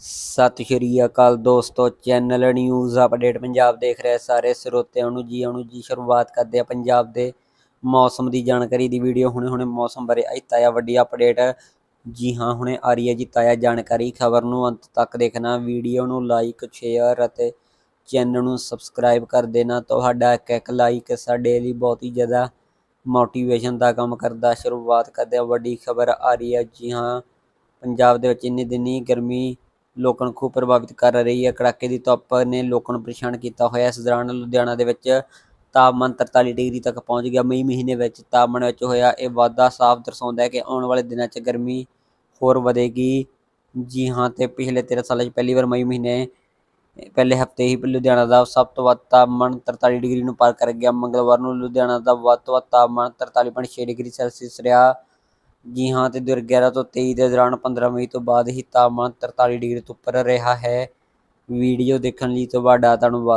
ਸਤਿ ਸ਼੍ਰੀ ਅਕਾਲ ਦੋਸਤੋ, channel news update Punjab ਦੇਖ ਰਹੇ ਸਾਰੇ ਸਰੋਤਿਆਂ ਨੂੰ ਜੀ ਆਉਣ ਜੀ ਸ਼ੁਰੂਆਤ ਕਰਦੇ ਆ ਪੰਜਾਬ ਦੇ ਮੌਸਮ ਦੀ ਜਾਣਕਾਰੀ ਦੀ ਵੀਡੀਓ ਹੁਣੇ ਹੁਣੇ ਮੌਸਮ ਬਾਰੇ ਆਈ ਤਾਇਆ ਵੱਡੀ ਅਪਡੇਟ ਜੀ ਹਾਂ, ਹੁਣੇ ਆ ਰਹੀ ਹੈ ਜੀ ਤਾਇਆ ਜਾਣਕਾਰੀ। ਖਬਰ ਨੂੰ ਅੰਤ ਤੱਕ ਦੇਖਣਾ ਵੀਡੀਓ ਨੂੰ ਲਾਈਕ ਸ਼ੇਅਰ ਅਤੇ ਚੈਨਲ ਨੂੰ ਸਬਸਕ੍ਰਾਈਬ ਕਰ ਦੇਣਾ। ਤੁਹਾਡਾ ਇੱਕ ਇੱਕ ਲਾਈਕ ਸਾਡੇ ਲਈ ਬਹੁਤ ਹੀ ਜ਼ਿਆਦਾ ਮੋਟੀਵੇਸ਼ਨ ਦਾ ਕੰਮ ਕਰਦਾ। ਸ਼ੁਰੂਆਤ ਕਰਦੇ ਆ ਵੱਡੀ ਖਬਰ ਆ ਰਹੀ ਹੈ। ਜੀ ਹਾਂ, ਪੰਜਾਬ ਦੇ ਵਿੱਚ ਇੰਨੇ ਦਿਨੀ ਗਰਮੀ ਲੋਕਾਂ ਨੂੰ ਖੂਬ ਪ੍ਰਭਾਵਿਤ ਕਰ ਰਹੀ ਹੈ। ਕੜਾਕੇ ਦੀ ਧੁੱਪ ਨੇ ਲੋਕਾਂ ਨੂੰ ਪਰੇਸ਼ਾਨ ਕੀਤਾ ਹੋਇਆ। ਇਸ ਦੌਰਾਨ ਲੁਧਿਆਣਾ ਦੇ ਵਿੱਚ ਤਾਪਮਾਨ 43 ਡਿਗਰੀ ਤੱਕ ਪਹੁੰਚ ਗਿਆ। ਮਈ ਮਹੀਨੇ ਵਿੱਚ ਤਾਪਮਾਨ ਵਿੱਚ ਹੋਇਆ ਇਹ ਵਾਧਾ ਸਾਫ਼ ਦਰਸਾਉਂਦਾ ਹੈ ਕਿ ਆਉਣ ਵਾਲੇ ਦਿਨਾਂ 'ਚ ਗਰਮੀ ਹੋਰ ਵਧੇਗੀ। ਜੀ ਹਾਂ, ਤੇ ਪਿਛਲੇ 13 ਸਾਲਾਂ 'ਚ ਪਹਿਲੀ ਵਾਰ ਮਈ ਮਹੀਨੇ ਪਹਿਲੇ ਹਫ਼ਤੇ ਹੀ ਲੁਧਿਆਣਾ ਦਾ ਸਭ ਤੋਂ ਵੱਧ ਤਾਪਮਾਨ 43 ਡਿਗਰੀ ਨੂੰ ਪਾਰ ਕਰ ਗਿਆ। ਮੰਗਲਵਾਰ ਨੂੰ ਲੁਧਿਆਣਾ ਦਾ ਵੱਧ ਤੋਂ ਵੱਧ ਤਾਪਮਾਨ 43.6 ਡਿਗਰੀ ਸੈਲਸੀਅਸ ਰਿਹਾ। ਜੀ ਹਾਂ, ਤੇ 2011 ਤੋਂ 23 ਦੇ ਦੌਰਾਨ 15 ਮਈ ਤੋਂ ਬਾਅਦ ਹੀ ਤਾਪਮਾਨ 43 ਡਿਗਰੀ ਤੋਂ ਉੱਪਰ ਰਿਹਾ ਹੈ। ਵੀਡੀਓ ਦੇਖਣ ਲਈ ਤੁਹਾਡਾ ਧੰਨਵਾਦ।